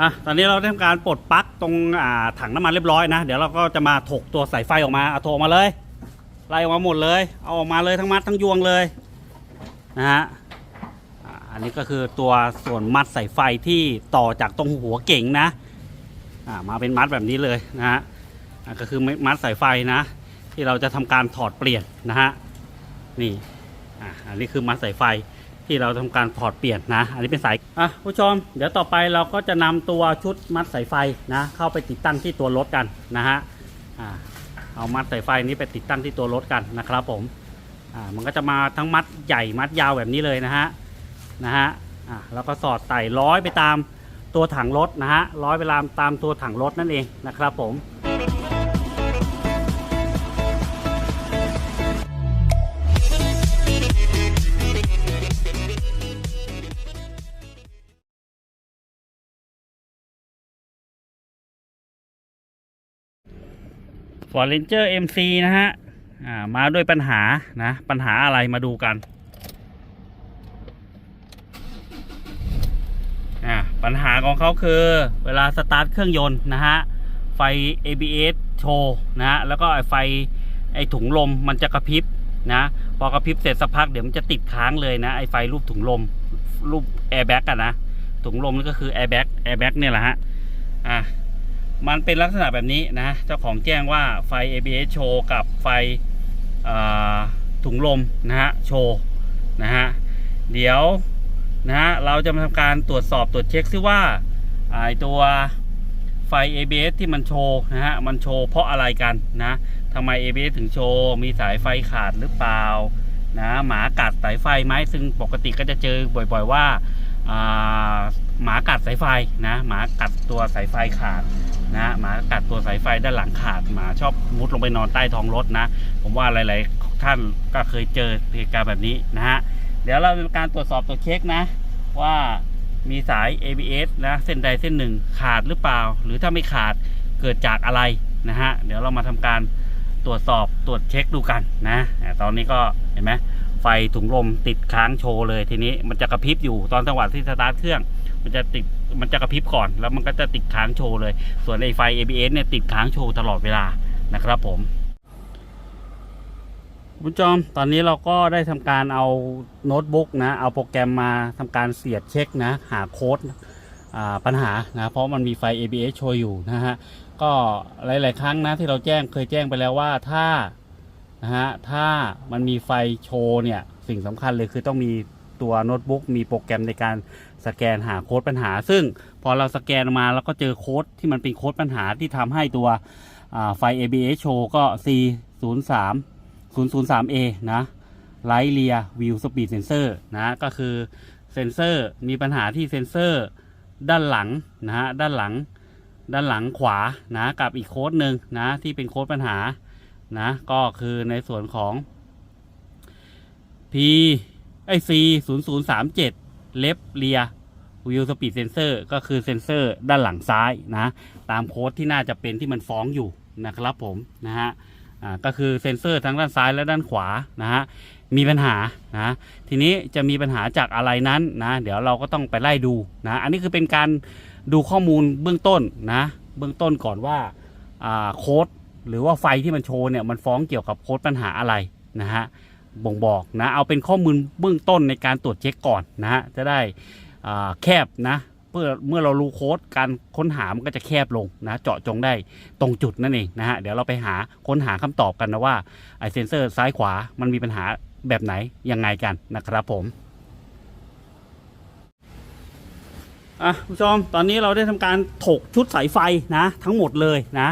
อะตอนนี้เราได้ทำการปลดปลั๊กตรงอ่าถังน้ำมันเรียบร้อยนะ เดี๋ยวเราก็จะมาถกตัวสายไฟออกมาเอาถออกมาเลย ไล่ออกมาหมดเลย เอาออกมาเลยทั้งมัดทั้งยวงเลยนะฮะอ่าอันนี้ก็คือตัวส่วนมัดสายไฟที่ต่อจากตรงหัวเก่งนะอ่ามาเป็นมัดแบบนี้เลยนะฮะอ่าก็คือมัดสายไฟนะ ที่เราจะทำการถอดเปลี่ยนนะฮะนี่อ่าอันนี้คือมัดสายไฟ ที่เราทำการถอดเปลี่ยนนะ อันนี้เป็นสายอะผู้ชม เดี๋ยวต่อไปเราก็จะนำตัวชุดมัดสายไฟนะ เข้าไปติดตั้งที่ตัวรถกันนะฮะอ่าเอามัดสายไฟนี้ไปติดตั้งที่ตัวรถกันนะครับผมอ่ามันก็จะมาทั้งมัดใหญ่มัดยาวแบบนี้เลยนะฮะนะฮะอ่าแล้วก็สอดไต่ร้อยไปตามตัวถังรถนะฮะร้อยไปตามตามตัวถังรถนั่นเองนะครับผม อร์เรนเจอร์ MC นะฮะมาด้วยปัญหานะปัญหาอะไรมาดูกันปัญหาของเขาคือเวลาสตาร์ทเครื่องยนต์นะฮะไฟ ABS โชว์นะฮะแล้วก็ไอไฟไอถุงลมมันจะกระพริบนะพอกระพริบเสร็จสักพักเดี๋ยวมันจะติดค้างเลยนะไอไฟรูปถุงลมรูปแอร์แบ็กอะนะถุงลมนี่ก็คือแอร์แบ็กแอร์แบ็กเนี่ยแหละฮะอ่า มันเป็นลักษณะแบบนี้นะ เจ้าของแจ้งว่าไฟ ABS โชว์กับไฟถุงลมนะฮะโชว์นะฮะเดี๋ยวนะฮะเราจะมาทำการตรวจสอบตรวจเช็คซิว่าไอตัวไฟ ABS ที่มันโชว์นะฮะมันโชว์เพราะอะไรกันนะทำไม ABS ถึงโชว์ มีสายไฟขาดหรือเปล่านะหมากัดสายไฟไหมซึ่งปกติก็จะเจอบ่อยๆว่าหมากัดสายไฟนะหมากัดตัวสายไฟขาด นะฮะหมากัดตัวสายไฟด้านหลังขาดหมาชอบมุดลงไปนอนใต้ท้องรถนะ ผมว่าหลาย ๆ ท่านก็เคยเจอเหตุการณ์แบบนี้นะฮะเดี๋ยวเราทำการตรวจสอบตรวจเช็คนะ ว่ามีสาย ABS นะเส้นใดเส้นหนึ่งขาดหรือเปล่า หรือถ้าไม่ขาดเกิดจากอะไรนะฮะเดี๋ยวเรามาทำการตรวจสอบตรวจเช็คดูกันนะตอนนี้ก็เห็นไหมไฟถุงลมติดค้างโชว์เลยทีนี้มันจะกระพริบอยู่ตอนจังหวะที่สตาร์ทเครื่อง มันจะติด มันจะกระพริบก่อน แล้วมันก็จะติดค้างโชว์เลย ส่วนไอไฟ ABS เนี่ยติดค้างโชว์ตลอดเวลานะครับผมคุณจอมตอนนี้เราก็ได้ทำการเอาโน้ตบุ๊กนะ เอาโปรแกรมมาทำการเสียบเช็คนะ หาโค้ดปัญหานะ เพราะมันมีไฟ ABS โชว์อยู่นะฮะ ก็หลาย ๆ ครั้งนะที่เราแจ้งเคยแจ้งไปแล้วว่าถ้านะฮะถ้ามันมีไฟโชว์เนี่ย สิ่งสำคัญเลยคือต้องมี ตัวโน้ตบุ๊กมีโปรแกรมในการสแกนหาโค้ดปัญหา ซึ่งพอเราสแกนมาแล้วก็เจอโค้ดที่มันเป็นโค้ดปัญหาที่ทำให้ตัวไฟ ABS โชว์ก็ C 0 3 0 0 3 A นะ Light Rear View Speed Sensor นะก็คือเซนเซอร์มีปัญหาที่เซนเซอร์ด้านหลังนะฮะด้านหลังด้านหลังขวานะกับอีกโค้ดหนึ่งนะที่เป็นโค้ดปัญหานะก็คือในส่วนของ P ไอ C 0 0 3 7 Left Rear View Speed Sensor ก็คือเซนเซอร์ด้านหลังซ้ายนะ ตามโค้ดที่น่าจะเป็นที่มันฟ้องอยู่นะครับผมนะฮะอ่าก็คือเซนเซอร์ทั้งด้านซ้ายและด้านขวานะฮะมีปัญหานะทีนี้จะมีปัญหาจากอะไรนั้นนะเดี๋ยวเราก็ต้องไปไล่ดูนะอันนี้คือเป็นการดูข้อมูลเบื้องต้นนะเบื้องต้นก่อนว่าอ่าโค้ดหรือว่าไฟที่มันโชว์เนี่ยมันฟ้องเกี่ยวกับโค้ดปัญหาอะไรนะฮะ บ่งบอกนะเอาเป็นข้อมูลเบื้องต้นในการตรวจเช็คก่อนนะฮะจะได้แคบนะเพื่อเมื่อเรารู้โค้ดการค้นหามันก็จะแคบลงนะเจาะจงได้ตรงจุดนั่นเองนะฮะเดี๋ยวเราไปหาค้นหาคำตอบกันนะว่าไอเซนเซอร์ซ้ายขวามันมีปัญหาแบบไหนยังไงกันนะครับผมอะผู้ชมตอนนี้เราได้ทำการถกชุดสายไฟนะทั้งหมดเลยนะ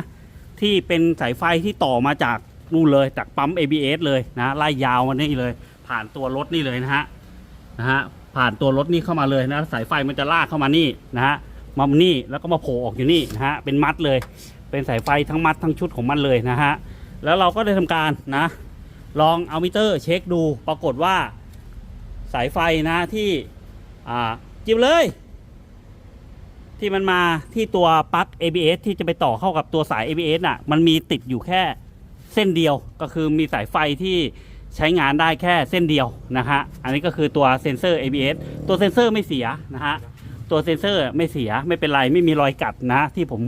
ที่เป็นสายไฟที่ต่อมาจาก นู่นเลยจากปั๊ม ABS เลยนะไล่ยาวมานี่เลย ผ่านตัวรถนี่เลยนะฮะนะฮะผ่านตัวรถนี่เข้ามาเลยนะสายไฟมันจะลากเข้ามานี่นะฮะมานี่แล้วก็มาโผล่ออกอยู่นี่นะฮะเป็นมัดเลย เป็นสายไฟทั้งมัดทั้งชุดของมันเลยนะฮะแล้วเราก็ได้ทำการนะ ลองเอามิเตอร์เช็คดูปรากฏว่าสายไฟนะที่อ่าจิบเลย ที่มันมาที่ตัวปลั๊ก ABS ที่จะไปต่อเข้ากับตัวสาย ABS น่ะมันมีติดอยู่แค่ เส้นเดียวก็คือมีสายไฟที่ใช้งานได้แค่เส้นเดียวนะฮะอันนี้ก็คือตัวเซ็นเซอร์ ABS ตัวเซ็นเซอร์ไม่เสียนะฮะตัวเซ็นเซอร์ไม่เสียไม่เป็นไรไม่มีรอยกัดนะ ที่ผม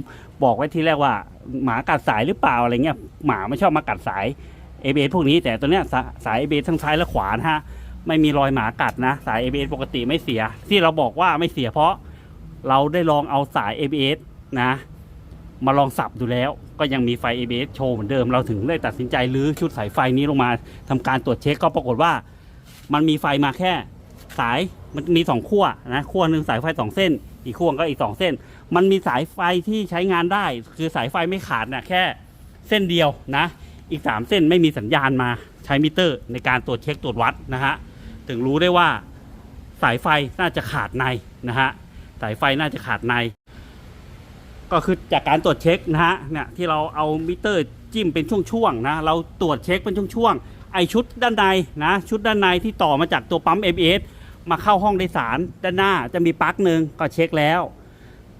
บอกไว้ทีแรกว่าหมากัดสายหรือเปล่าอะไรเงี้ยหมาไม่ชอบมากัดสาย ABS พวกนี้แต่ตัวเนี้ยสสาย ABS ทั้งซ้ายและขวานะฮะไม่มีรอยหมากัดนะ สาย ABS ปกติไม่เสีย ที่เราบอกว่าไม่เสียเพราะเราได้ลองเอาสาย ABS นะ มาลองสับดูแล้ว ก็ยังมีไฟ ABS โชว์เหมือนเดิม เราถึงได้ตัดสินใจรื้อชุดสายไฟนี้ลงมาทำการตรวจเช็คก็ปรากฏว่า มันมีไฟมาแค่สายมันมีสองขั้วนะขั้วหนึ่งสายไฟสองเส้น อีกขั้วก็อีกสองเส้น มันมีสายไฟที่ใช้งานได้ คือสายไฟไม่ขาดนะแค่เส้นเดียวนะ อีกสามเส้นไม่มีสัญญาณมาใช้มิเตอร์ ในการตรวจเช็คตรวจวัดนะฮะถึงรู้ได้ว่าสายไฟน่าจะขาดในนะฮะสายไฟน่าจะขาดใน ก็คือจากการตรวจเช็คนะฮะเนี่ยที่เราเอามิเตอร์จิ้มเป็นช่วงๆนะเราตรวจเช็คเป็นช่วงๆไอชุดด้านในนะชุดด้านในที่ต่อมาจากตัวปั๊ม ABS มาเข้าห้องโดยสารด้านหน้าจะมีปลั๊กหนึ่งก็เช็คแล้ว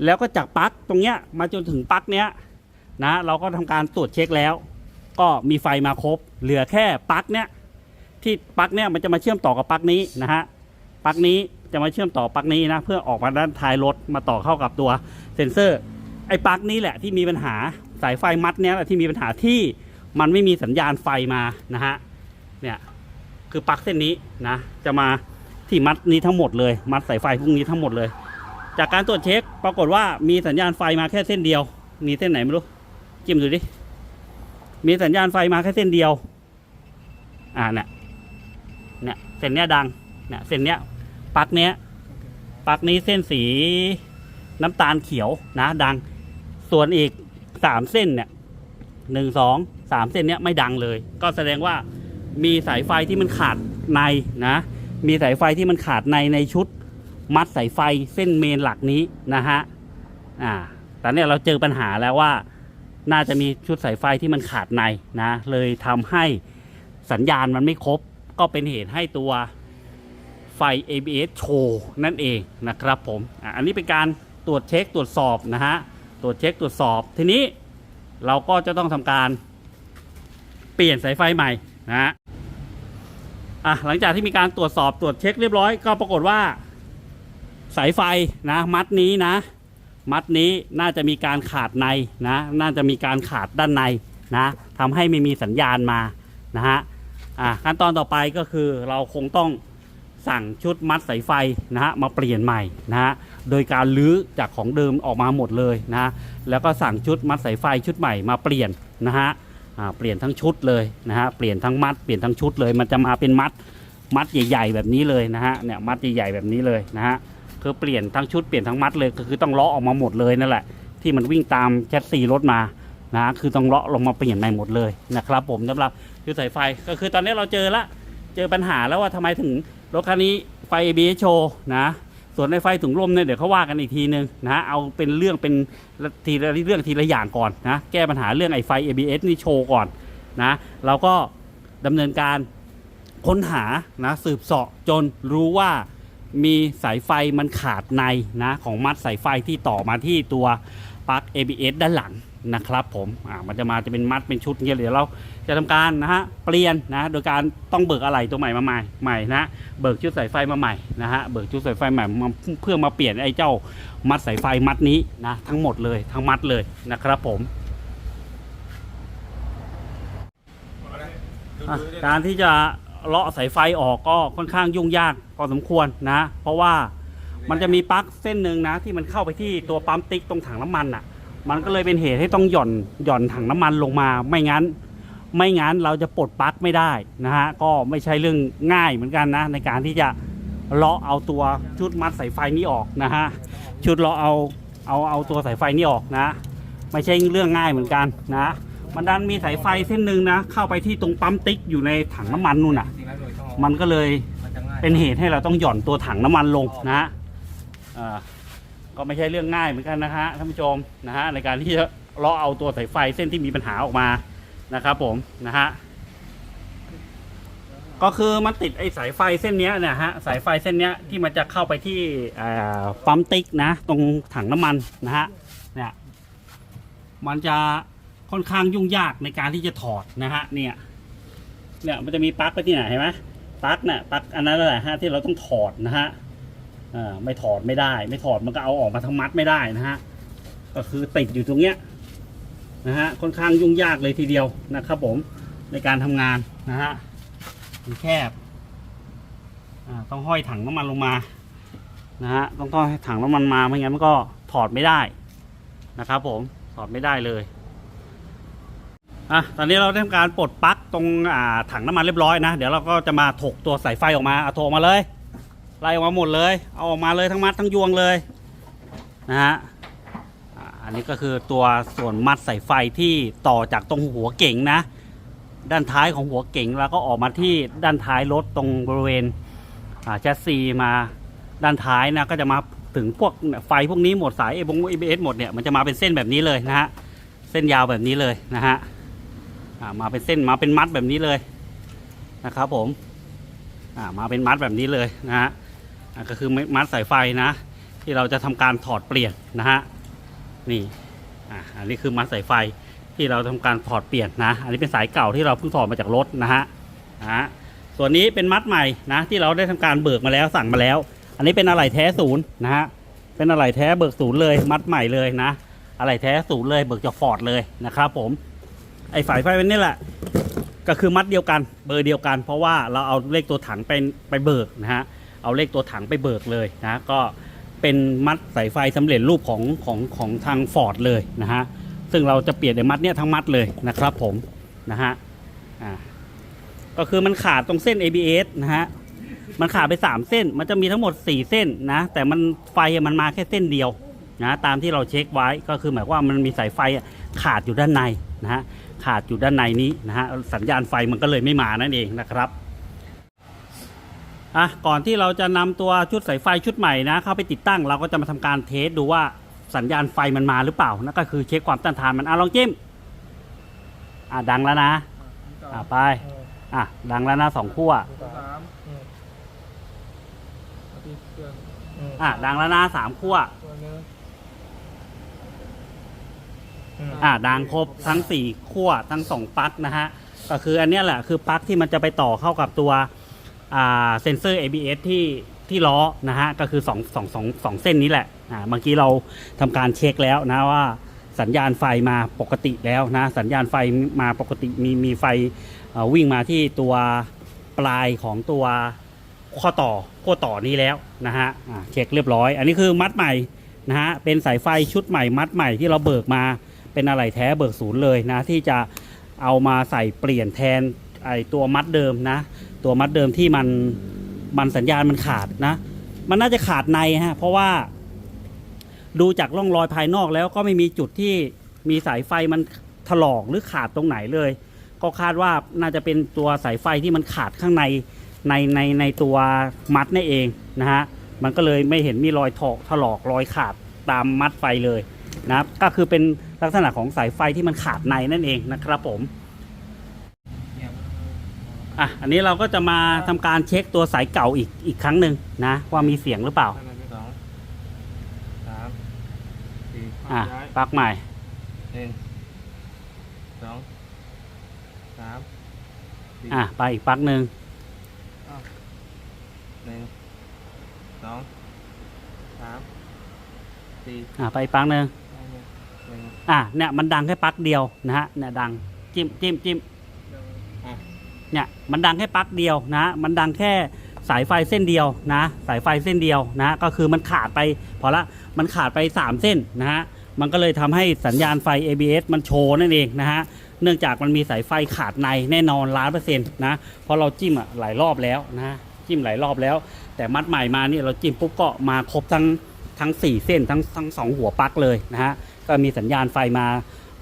แล้วก็จากปลั๊กตรงเนี้ยมาจนถึงปลั๊กเนี้ยนะเราก็ทำการตรวจเช็คแล้ว ก็มีไฟมาครบ เหลือแค่ปลั๊กเนี้ยที่ปลั๊กเนี้ยมันจะมาเชื่อมต่อกับปลั๊กนี้นะฮะปลั๊กนี้จะมาเชื่อมต่อปลั๊กนี้นะเพื่อออกมาด้านท้ายรถมาต่อเข้ากับตัวเซ็นเซอร์ ไอ้ปลั๊กนี้แหละที่มีปัญหาสายไฟมัดเนี้ยแหละที่มีปัญหาที่มันไม่มีสัญญาณไฟมานะฮะเนี่ยคือปลั๊กเส้นนี้นะจะมาที่มัดนี้ทั้งหมดเลย มัดสายไฟพวกนี้ทั้งหมดเลย จากการตรวจเช็คปรากฏว่ามีสัญญาณไฟมาแค่เส้นเดียว มีเส้นไหนไม่รู้จิ้มดูดิมีสัญญาณไฟมาแค่เส้นเดียว อ่าเนี่ยเนี่ยเส้นเนี้ยดังเนี่ยเส้นเนี้ยปลั๊กเนี้ยปลั๊กนี้เส้นสีน้ำตาลเขียวนะดัง ส่วนอีกสามเส้นเนี่ยหนึ่งสองสามเส้นเนี้ยไม่ดังเลย ก็แสดงว่ามีสายไฟที่มันขาดในนะ มีสายไฟที่มันขาดในในชุดมัดสายไฟเส้นเมนหลักนี้นะฮะอ่าตอนนี้เราเจอปัญหาแล้วว่า น่าจะมีชุดสายไฟที่มันขาดในนะ เลยทำให้สัญญาณมันไม่ครบ ก็เป็นเหตุให้ตัวไฟ ABS โชว์นั่นเองนะครับผมอะอันนี้เป็นการตรวจเช็คตรวจสอบนะฮะ ตรวจเช็คตรวจสอบ ทีนี้เราก็จะต้องทำการเปลี่ยนสายไฟใหม่นะฮะอะหลังจากที่มีการตรวจสอบตรวจเช็คเรียบร้อย ก็ปรากฏว่า สายไฟนะมัดนี้นะ มัดนี้น่าจะมีการขาดในนะ น่าจะมีการขาดด้านในนะทำให้ไม่มีสัญญาณมานะฮะอะขั้นตอนต่อไปก็คือเราคงต้องสั่งชุดมัดสายไฟนะฮะมาเปลี่ยนใหม่นะฮะ โดยการลื้อจากของเดิมออกมาหมดเลยนะแล้วก็สั่งชุดมัดสายไฟชุดใหม่มาเปลี่ยนนะฮะเปลี่ยนทั้งชุดเลยนะฮะเปลี่ยนทั้งมัดเปลี่ยนทั้งชุดเลย มันจะมาเป็นมัดมัดใหญ่ ๆ แบบนี้เลยนะฮะเนี่ยมัดใหญ่ๆแบบนี้เลยนะฮะคือเปลี่ยนทั้งชุดเปลี่ยนทั้งมัดเลยก็คือต้องเลาะออกมาหมดเลยนั่นแหละที่มันวิ่งตามแชสซีรถมานะคือต้องเลาะลงมาเปลี่ยนใหม่หมดเลยนะครับผมสำหรับชุดสายไฟก็คือตอนนี้เราเจอละเจอปัญหาแล้วว่าทำไมถึงรถคันนี้ไฟ ABS โชว์นะ ส่วนในไฟถุงลมเนี่ยเดี๋ยวเขาว่ากันอีกทีนึงนะเอาเป็นเรื่องเป็นทีละเรื่องทีละอย่างก่อนนะแก้ปัญหาเรื่องไอ้ไฟ ABS นี่โชว์ก่อนนะเราก็ดำเนินการค้นหานะสืบเสาะจนรู้ว่ามีสายไฟมันขาดในนะของมัดสายไฟที่ต่อมาที่ตัวปลั๊ก ABS ด้านหลัง นะครับผมอ่ามันจะมาจะเป็นมัดเป็นชุดเงี้ยเดี๋ยวเราจะทำการนะฮะเปลี่ยนนะโดยการต้องเบิกอะไหล่ตัวใหม่มาใหม่ใหม่นะเบิกชุดสายไฟมาใหม่นะฮะเบิกชุดสายไฟใหม่มเพื่อมาเปลี่ยนไอ้เจ้ามัดสายไฟมัดนี้นะทั้งหมดเลยทั้งมัดเลยนะครับผมการที่จะเลาะสายไฟออกก็ค่อนข้างยุ่งยากพอสมควรนะ เพราะว่ามันจะมีปลั๊กเส้นหนึ่งนะที่มันเข้าไปที่ตัวปั๊มติ๊กตรงถังน้ำมันอะ มันก็เลยเป็นเหตุให้ต้องหย่อนหย่อนถังน้ำมันลงมา ไม่งั้น ไม่งั้นเราจะปลดปลั๊กไม่ได้นะฮะก็ไม่ใช่เรื่องง่ายเหมือนกันนะ ในการที่จะเลาะเอาตัวชุดมัดสายไฟนี้ออกนะฮะชุดเลาะเอาเอาเอาตัวสายไฟนี้ออกนะ ไม่ใช่เรื่องง่ายเหมือนกันนะมันดันมีสายไฟเส้นหนึ่งนะ เข้าไปที่ตรงปั๊มติ๊กอยู่ในถังน้ำมันนู่นน่ะ มันก็เลยเป็นเหตุให้เราต้องหย่อนตัวถังน้ำมันลงนะฮะเอ่อ ก็ไม่ใช่เรื่องง่ายเหมือนกันนะฮะท่านผู้ชมนะฮะในการที่จะเลาะเอาตัวสายไฟเส้นที่มีปัญหาออกมานะครับผมนะฮะก็คือมันติดไอ้สายไฟเส้นเนี้ยเนี่ยฮะสายไฟเส้นเนี้ยที่มันจะเข้าไปที่เอ่อปั๊มติ๊กนะตรงถังน้ำมันนะฮะเนี่ยมันจะค่อนข้างยุ่งยากในการที่จะถอดนะฮะเนี่ยเนี่ยมันจะมีปลั๊กไปที่ไหนเห็นไหมปลั๊กเนี่ยปลั๊กอันนั้นแหละฮะที่เราต้องถอดนะฮะ อ่าไม่ถอดไม่ได้ ไม่ถอดมันก็เอาออกมาทั้งมัดไม่ได้นะฮะก็คือติดอยู่ตรงเนี้ยนะฮะค่อนข้างยุ่งยากเลยทีเดียวนะครับผมในการทำงานนะฮะมันแคบต้องห้อยถังน้ำมันลงมานะฮะต้องต้องให้ถังน้ำมันมาไม่งั้นมันก็ถอดไม่ได้นะครับผมถอดไม่ได้เลยอะตอนนี้เราได้ทำการปลดปลั๊กตรงอ่าถังน้ำมันเรียบร้อยนะ เดี๋ยวเราก็จะมาถกตัวสายไฟออกมาเอาโถกมาเลย ไล่ออกมาหมดเลย เอาออกมาเลยทั้งมัดทั้งยวงเลยนะฮะอันนี้ก็คือตัวส่วนมัดสายไฟที่ต่อจากตรงหัวเก๋งนะ ด้านท้ายของหัวเก๋งแล้วก็ออกมาที่ด้านท้ายรถตรงบริเวณแชสซีมาด้านท้ายนะก็จะมาถึงพวกไฟพวกนี้หมดสายเอบงเอเอสหมดเนี่ยมันจะมาเป็นเส้นแบบนี้เลยนะฮะเส้นยาวแบบนี้เลยนะฮะมาเป็นเส้นมาเป็นมัดแบบนี้เลยนะครับผมมาเป็นมัดแบบนี้เลยนะฮะ ก็คือมัดสายไฟนะ ที่เราจะทำการถอดเปลี่ยนนะฮะนี่อะอันนี้คือมัดสายไฟที่เราทำการถอดเปลี่ยนนะ อันนี้เป็นสายเก่าที่เราเพิ่งถอดมาจากรถนะฮะนะฮะส่วนนี้เป็นมัดใหม่นะที่เราได้ทำการเบิกมาแล้วสั่งมาแล้ว อันนี้เป็นอะไหล่แท้ศูนย์นะฮะเป็นอะไหล่แท้เบิกศูนย์เลยมัดใหม่เลยนะอะไหล่แท้ศูนย์เลยเบิกจากฟอร์ดเลยนะครับผมไอ้สายไฟเป็นนี่แหละก็คือมัดเดียวกันเบอร์เดียวกัน เพราะว่าเราเอาเลขตัวถังไปไปเบิกนะฮะ เอาเลขตัวถังไปเบิกเลยนะก็เป็นมัดสายไฟสำเร็จรูปของของของทางฟอร์ดเลยนะฮะซึ่งเราจะเปลี่ยนในมัดเนี้ยทั้งมัดเลยนะครับผมนะฮะอ่าก็คือมันขาดตรงเส้น ABS นะฮะมันขาดไป 3 เส้น มันจะมีทั้งหมด 4 เส้นนะ แต่มันไฟมันมาแค่เส้นเดียวนะตามที่เราเช็คไว้ก็คือหมายความว่ามันมีสายไฟขาดอยู่ด้านในนะฮะขาดอยู่ด้านในนี้นะฮะสัญญาณไฟมันก็เลยไม่มานั่นเองนะครับ อะก่อนที่เราจะนำตัวชุดสายไฟชุดใหม่นะ เข้าไปติดตั้งเราก็จะมาทำการเทสดูว่าสัญญาณไฟมันมาหรือเปล่านั่นก็คือเช็คความต้านทานมันอะลองจิ้มอะดังแล้วนะอะไปอะดังแล้วนะสองขั้วอะดังแล้วนะสามขั้วอะดังครบทั้งสี่ขั้วทั้งสองปลั๊กนะฮะก็คืออันนี้แหละคือปลั๊กที่มันจะไปต่อเข้ากับตัว เซนเซอร์ ABS ที่ที่ล้อนะฮะก็คือสองสองสองสองเส้นนี้แหละอ่าเมื่อกี้เราทำการเช็คแล้วนะว่าสัญญาณไฟมาปกติแล้วนะสัญญาณไฟมาปกติมีมีไฟวิ่งมาที่ตัวปลายของตัวข้อต่อข้อต่อนี้แล้วนะฮะเช็คเรียบร้อย อันนี้คือมัดใหม่นะฮะเป็นสายไฟชุดใหม่มัดใหม่ที่เราเบิกมาเป็นอะไรแท้เบิกศูนย์เลยนะที่จะเอามาใส่เปลี่ยนแทน ไอตัวมัดเดิมนะ ตัวมัดเดิมที่มันมันสัญญาณมันขาดนะ มันน่าจะขาดในฮะเพราะว่า ดูจากร่องรอยภายนอกแล้วก็ไม่มีจุดที่มีสายไฟมันถลอกหรือขาดตรงไหนเลย ก็คาดว่าน่าจะเป็นตัวสายไฟที่มันขาดข้างในในในในตัวมัดนี่นเองนะฮะมันก็เลยไม่เห็นมีรอยถอกถลอกรอยขาดตามมัดไฟเลยนะครับก็คือเป็นลักษณะของสายไฟที่มันขาดในนั่นเองนะครับผม อะอันนี้เราก็จะมาทำการเช็คตัวสายเก่าอีกอีกครั้งหนึ่งนะว่ามีเสียงหรือเปล่าอันนั้นที่สองสามสี่อะย้ายปลั๊กใหม่ หนึ่งสองสามสี่อะไปอีกปลั๊กหนึ่งหนึ่งสองสามสี่อะไปอีกปลั๊กหนึ่งห้าหกหนึ่งอะเนี่ยมันดังแค่ปลั๊กเดียวนะฮะเนี่ยดังจิ้มจิ้มจิ้มอะ เนี่ยมันดังแค่ปลั๊กเดียวนะ มันดังแค่สายไฟเส้นเดียวนะ สายไฟเส้นเดียวนะ ก็คือมันขาดไปพอละมันขาดไป 3 เส้นนะฮะมันก็เลยทำให้สัญญาณไฟ ABS มันโชว์นั่นเองนะฮะเนื่องจากมันมีสายไฟขาดในแน่นอนล้านเปอร์เซ็นต์นะเพราะเราจิ้มอะหลายรอบแล้วนะจิ้มหลายรอบแล้ว แต่มัดใหม่มานี่เราจิ้มปุ๊บก็มาครบทั้งทั้งสี่เส้นทั้งทั้งสองหัวปลั๊กเลยนะฮะก็มีสัญญาณไฟมา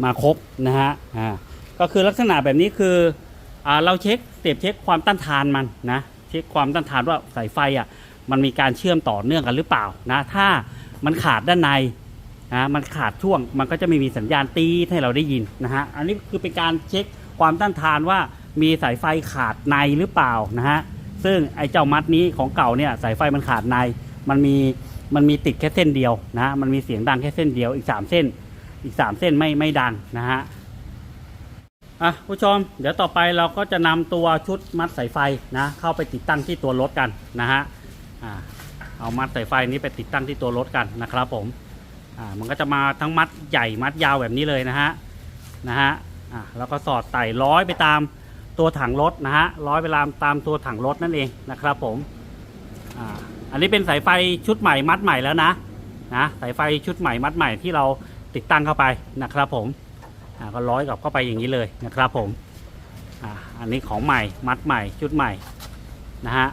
มาครบนะฮะอ่าก็คือลักษณะแบบนี้คือ เราเช็คเสียบเช็คความต้านทานมันนะเช็คความต้านทานว่าสายไฟอะมันมีการเชื่อมต่อเนื่องกันหรือเปล่านะถ้ามันขาดด้านในนะมันขาดช่วงมันก็จะไม่มีสัญญาณตีให้เราได้ยินนะฮะอันนี้คือเป็นการเช็คความต้านทานว่ามีสายไฟขาดในหรือเปล่านะฮะซึ่งไอ้เจ้ามัดนี้ของเก่าเนี่ยสายไฟมันขาดใน มันมีมันมีติดแค่เส้นเดียวนะมันมีเสียงดังแค่เส้นเดียวอีกสามเส้นอีกสามเส้นไม่ไม่ดังนะฮะ อะผู้ชม เดี๋ยวต่อไปเราก็จะนำตัวชุดมัดสายไฟนะเข้าไปติดตั้งที่ตัวรถกันนะฮะอ่าเอามัดสายไฟนี้ไปติดตั้งที่ตัวรถกันนะครับผมอ่ามันก็จะมาทั้งมัดใหญ่มัดยาวแบบนี้เลยนะฮะนะฮะอ่าแล้วก็สอดไต่ร้อยไปตามตัวถังรถนะฮะร้อยไปตามตามตัวถังรถนั่นเองนะครับผมอ่าอันนี้เป็นสายไฟชุดใหม่มัดใหม่แล้วนะนะสายไฟชุดใหม่มัดใหม่ที่เราติดตั้งเข้าไปนะครับผมอ่ ก็ร้อยกลับเข้าไปอย่างนี้เลยนะครับผมอันนี้ของใหม่มัดใหม่ชุดใหม่นะฮะ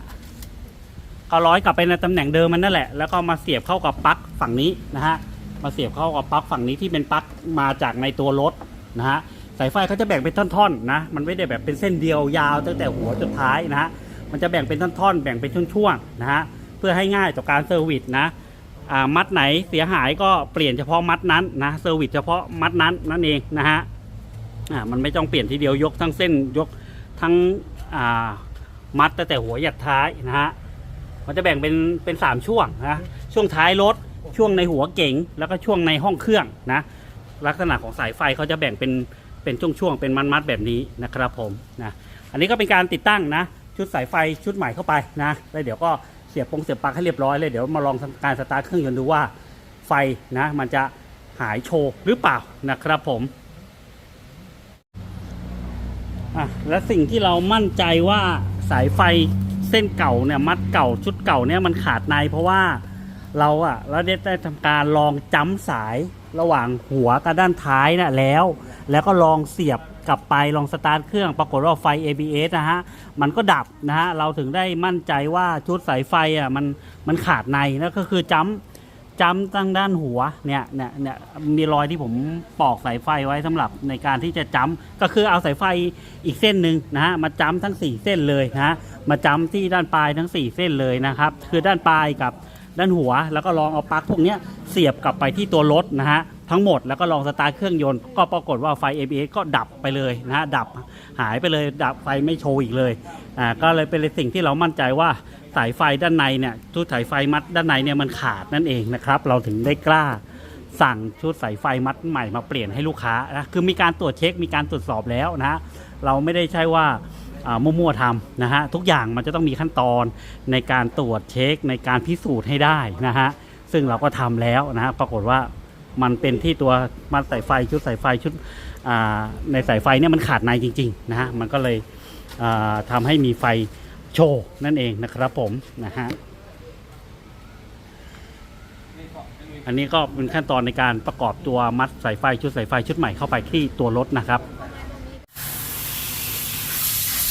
ก็ร้อยกลับไปในตำแหน่งเดิมมันนั่นแหละแล้วก็มาเสียบเข้ากับปลั๊กฝั่งนี้นะฮะมาเสียบเข้ากับปลั๊กฝั่งนี้ที่เป็นปลั๊กมาจากในตัวรถนะฮะสายไฟเขาจะแบ่งเป็นท่อนๆนะมันไม่ได้แบบเป็นเส้นเดียวยาวตั้งแต่หัวจนท้ายนะฮะมันจะแบ่งเป็นท่อนๆ แบ่งเป็นช่วงๆนะฮะเพื่อให้ง่ายต่อการเซอร์วิสนะ มัดไหนเสียหายก็เปลี่ยนเฉพาะมัดนั้นนะเซอร์วิสเฉพาะมัดนั้นนั่นเองนะฮะอ่ามันไม่ต้องเปลี่ยนทีเดียวยกทั้งเส้นยกทั้งอ่ามัดตั้งแต่หัวหยัดท้ายนะฮะมันจะแบ่งเป็นเป็นสามช่วงนะช่วงท้ายรถช่วงในหัวเก๋งแล้วก็ช่วงในห้องเครื่องนะลักษณะของสายไฟเขาจะแบ่งเป็นเป็นช่วงๆเป็นมัดๆแบบนี้นะครับผมนะอันนี้ก็เป็นการติดตั้งนะ ชุดสายไฟชุดใหม่เข้าไปนะแล้วเดี๋ยวก็ เสียบปงเสียบปลั๊กให้เรียบร้อยเลยเดี๋ยวมาลองการสตาร์ทเครื่องยนต์ดูว่าไฟนะมันจะหายโชว์หรือเปล่านะครับผมอะและสิ่งที่เรามั่นใจว่าสายไฟเส้นเก่าเนี่ยมัดเก่าชุดเก่าเนี่ยมันขาดในเพราะว่าเราอะเราได้ได้ทำการลองจ้ำสายระหว่างหัวกับด้านท้ายนะแล้ว แล้วก็ลองเสียบกลับไปลองสตาร์ทเครื่องปรากฏว่าไฟ ABS นะฮะ มันก็ดับนะฮะ เราถึงได้มั่นใจว่าชุดสายไฟอะมันมันขาดในนั่นก็คือจ้ำจ้ำตั้งด้านหัวเนี่ยเนี่ยเนี่ยมีรอยที่ผมปอกสายไฟไว้สำหรับในการที่จะจ้ำก็คือเอาสายไฟอีกเส้นหนึ่งนะฮะมาจ้ำทั้ง 4 เส้นเลยนะฮะมาจ้ำที่ด้านปลายทั้ง 4 เส้นเลยนะครับคือด้านปลายกับด้านหัวแล้วก็ลองเอาปลั๊กพวกเนี้ยเสียบกลับไปที่ตัวรถนะฮะ ทั้งหมดแล้วก็ลองสตาร์ทเครื่องยนต์ ก็ปรากฏว่าไฟ ABS ก็ดับไปเลยนะฮะดับหายไปเลยดับไฟไม่โชว์อีกเลยอ่าก็เลยเป็นสิ่งที่เรามั่นใจว่าสายไฟด้านในเนี่ยชุดสายไฟมัดด้านในเนี่ยมันขาดนั่นเองนะครับ เราถึงได้กล้าสั่งชุดสายไฟมัดใหม่มาเปลี่ยนให้ลูกค้านะคือมีการตรวจเช็คมีการตรวจสอบแล้วนะฮะเราไม่ได้ใช่ว่ามั่วๆทำนะฮะทุกอย่างมันจะต้องมีขั้นตอนในการตรวจเช็คในการพิสูจน์ให้ได้นะฮะซึ่งเราก็ทำแล้วนะฮะปรากฏว่า มันเป็นที่ตัวมัดสายไฟชุดสายไฟชุดในสายไฟเนี่ยมันขาดในจริงๆนะฮะมันก็เลยอ่าทำให้มีไฟโชว์นั่นเองนะครับผมนะฮะอันนี้ก็เป็นขั้นตอนในการประกอบตัวมัดสายไฟชุดสายไฟชุดใหม่เข้าไปที่ตัวรถนะครับ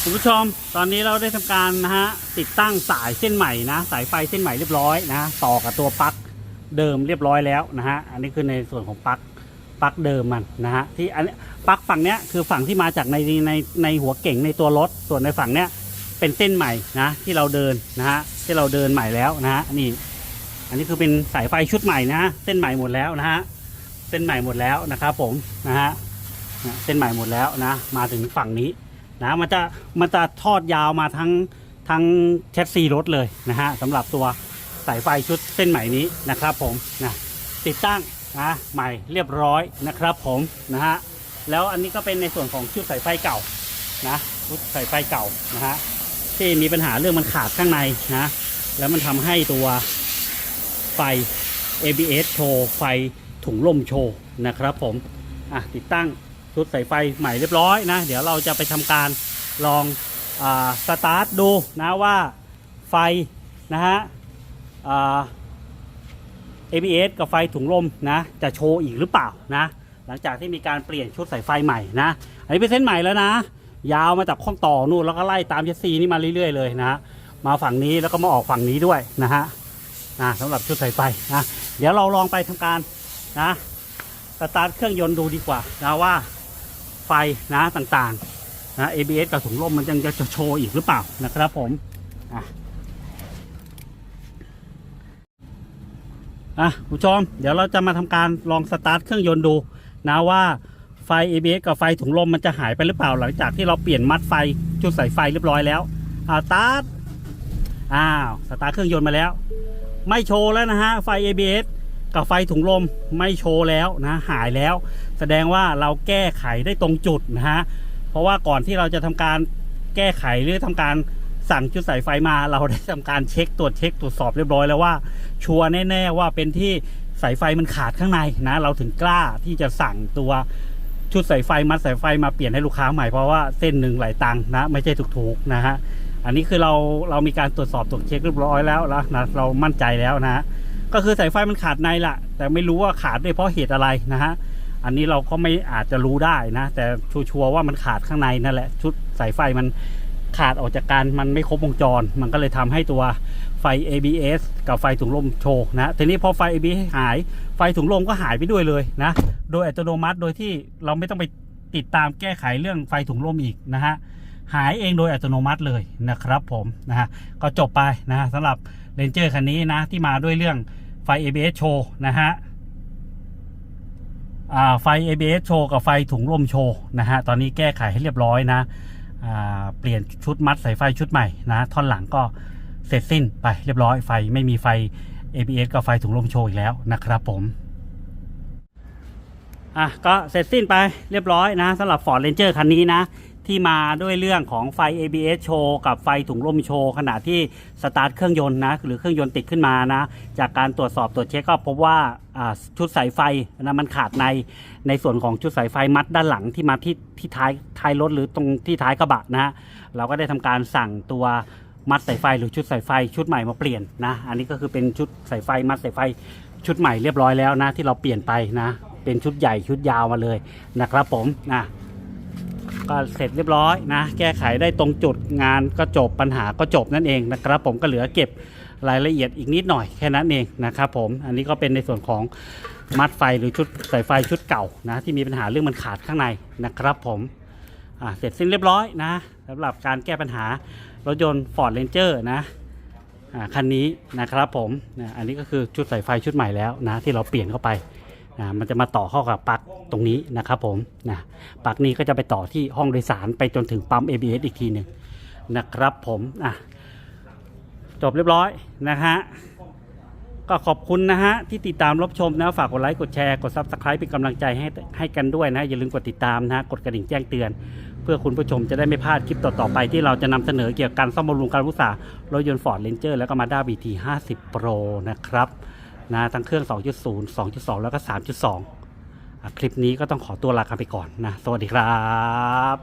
คุณผู้ชมตอนนี้เราได้ทำการนะฮะติดตั้งสายเส้นใหม่นะ สายไฟเส้นใหม่เรียบร้อยนะ ต่อกับตัวปลั๊ก เดิมเรียบร้อยแล้วนะฮะอันนี้คือในส่วนของปลั๊กปลั๊กเดิมมันนะฮะที่อันนี้ปลั๊กฝั่งเนี้ยคือฝั่งที่มาจากในในในหัวเก่งในตัวรถส่วนในฝั่งเนี้ยเป็นเส้นใหม่นะที่เราเดินนะฮะที่เราเดินใหม่แล้วนะฮะนี่ อันนี้คือเป็นสายไฟชุดใหม่นะฮะเส้นใหม่หมดแล้วนะฮะเส้นใหม่หมดแล้วนะครับผมนะฮะเนี่ยเส้นใหม่หมดแล้วนะมาถึงฝั่งนี้นะมันจะมันจะทอดยาวมาทั้งทั้งแชสซีรถเลยนะฮะสำหรับตัว สายไฟชุดเส้นใหม่นี้นะครับผมนะติดตั้งนะใหม่เรียบร้อยนะครับผมนะฮะแล้วอันนี้ก็เป็นในส่วนของชุดสายไฟเก่านะชุดสายไฟเก่านะฮะที่มีปัญหาเรื่องมันขาดข้างในนะแล้วมันทำให้ตัวไฟ ABS โชว์ไฟถุงลมโชว์นะครับผมอะติดตั้งชุดสายไฟใหม่เรียบร้อยนะ เดี๋ยวเราจะไปทำการลองอาสตาร์ทดูนะว่าไฟนะฮะ ABS กับไฟถุงลมนะ จะโชว์อีกหรือเปล่านะ หลังจากที่มีการเปลี่ยนชุดสายไฟใหม่นะ อันนี้เป็นเส้นใหม่แล้วนะ ยาวมาจากข้องต่อนู่นแล้วก็ไล่ตามเชสซีนี่มาเรื่อยๆเลยนะมาฝั่งนี้แล้วก็มาออกฝั่งนี้ด้วยนะฮะนะสำหรับชุดสายไฟนะเดี๋ยวเราลองไปทำการนะสตาร์ทเครื่องยนต์ดูดีกว่านะว่าไฟนะต่างๆนะ ABS กับถุงลมมันยังจะโชว์อีกหรือเปล่านะครับผมอะ อะผู้ชม เดี๋ยวเราจะมาทำการลองสตาร์ทเครื่องยนต์ดูนะว่าไฟ ABS กับไฟถุงลมมันจะหายไปหรือเปล่าหลังจากที่เราเปลี่ยนมัดไฟจุดสายไฟเรียบร้อยแล้วอ่าสตาร์ทอ้าวสตาร์ทเครื่องยนต์มาแล้ว ไม่โชว์แล้วนะฮะไฟ ABS กับไฟถุงลมไม่โชว์แล้วนะหายแล้ว แสดงว่าเราแก้ไขได้ตรงจุดนะฮะเพราะว่าก่อนที่เราจะทำการแก้ไขหรือทำการ สั่งชุดสายไฟมาเราได้ทำการเช็คตรวจเช็คตรวจสอบเรียบร้อยแล้วว่า ชัวร์แน่ๆว่าเป็นที่สายไฟมันขาดข้างในนะ เราถึงกล้าที่จะสั่งตัวชุดสายไฟมัดสายไฟมาเปลี่ยนให้ลูกค้าใหม่เพราะว่าเส้นหนึ่งหลายตังค์นะไม่ใช่ถูกๆนะฮะอันนี้คือเราเรามีการตรวจสอบตรวจเช็คเรียบร้อยแล้วนะเรามั่นใจแล้วนะก็คือสายไฟมันขาดในละแต่ไม่รู้ว่าขาดด้วยเพราะเหตุอะไรนะฮะอันนี้เราก็ไม่อาจจะรู้ได้นะ แต่ชัวร์ว่ามันขาดข้างในนั่นแหละ ชุดสายไฟมัน ขาดออกจากการมันไม่ครบวงจร มันก็เลยทำให้ตัวไฟ ABS กับไฟถุงลมโชว์นะทีนี้พอไฟ ABS หายไฟถุงลมก็หายไปด้วยเลยนะ โดยอัตโนมัติโดยที่เราไม่ต้องไปติดตามแก้ไขเรื่องไฟถุงลมอีกนะฮะหายเองโดยอัตโนมัติเลยนะครับผมนะฮะก็จบไปนะฮะสำหรับเรนเจอร์คันนี้นะที่มาด้วยเรื่องไฟ ABS โชว์นะฮะอ่าไฟ ABS โชว์กับไฟถุงลมโชว์นะฮะตอนนี้แก้ไขให้เรียบร้อยนะ เปลี่ยนชุดมัดสายไฟชุดใหม่นะท่อนหลังก็เสร็จสิ้นไปเรียบร้อยไฟไม่มีไฟ ABS กับไฟถุงลมโชว์อีกแล้วนะครับผมอะก็เสร็จสิ้นไปเรียบร้อยนะสำหรับ Ford Ranger คันนี้นะ ที่มาด้วยเรื่องของไฟ ABS โชว์กับไฟถุงลมโชว์ขณะที่สตาร์ทเครื่องยนต์นะหรือเครื่องยนต์ติดขึ้นมานะจากการตรวจสอบตรวจเช็คก็พบว่าชุดสายไฟนะมันขาดในในส่วนของชุดสายไฟมัดด้านหลังที่มาที่ที่ท้ายท้ายรถหรือตรงที่ท้ายกระบะนะฮะเราก็ได้ทำการสั่งตัวมัดสายไฟหรือชุดสายไฟชุดใหม่มาเปลี่ยนนะอันนี้ก็คือเป็นชุดสายไฟมัดสายไฟชุดใหม่เรียบร้อยแล้วนะที่เราเปลี่ยนไปนะเป็นชุดใหญ่ชุดยาวมาเลยนะครับผมนะ ก็เสร็จเรียบร้อยนะ แก้ไขได้ตรงจุดงานก็จบปัญหาก็จบนั่นเองนะครับ ผมก็เหลือเก็บรายละเอียดอีกนิดหน่อยแค่นั้นเองนะครับผมอันนี้ก็เป็นในส่วนของมัดไฟหรือชุดสายไฟชุดเก่านะที่มีปัญหาเรื่องมันขาดข้างในนะครับผมเสร็จสิ้นเรียบร้อยนะสำหรับการแก้ปัญหารถยนต์ Ford Ranger นะคันนี้นะครับผมอันนี้ก็คือชุดสายไฟชุดใหม่แล้วนะที่เราเปลี่ยนเข้าไป นะมันจะมาต่อเข้ากับปลั๊กตรงนี้นะครับผมนะปลั๊กนี้ก็จะไปต่อที่ห้องโดยสารไปจนถึงปั๊ม ABS อีกทีหนึ่งนะครับผมอะจบเรียบร้อยนะฮะก็ขอบคุณนะฮะที่ติดตามรับชมนะฝากกดไลค์กดแชร์กด Subscribe เป็นกำลังใจให้ให้กันด้วยนะอย่าลืมกดติดตามนะกดกระดิ่งแจ้งเตือน เพื่อคุณผู้ชมจะได้ไม่พลาดคลิปต่อๆไปที่เราจะนำเสนอเกี่ยวกับการซ่อมบำรุงการรักษารถยนต์ Ford Ranger แล้วก็ Mazda BT 50 Pro นะครับ นะทั้งเครื่อง 2.0 2.2 แล้วก็ 3.2 คลิปนี้ก็ต้องขอตัวลากันไปก่อนนะ สวัสดีครับ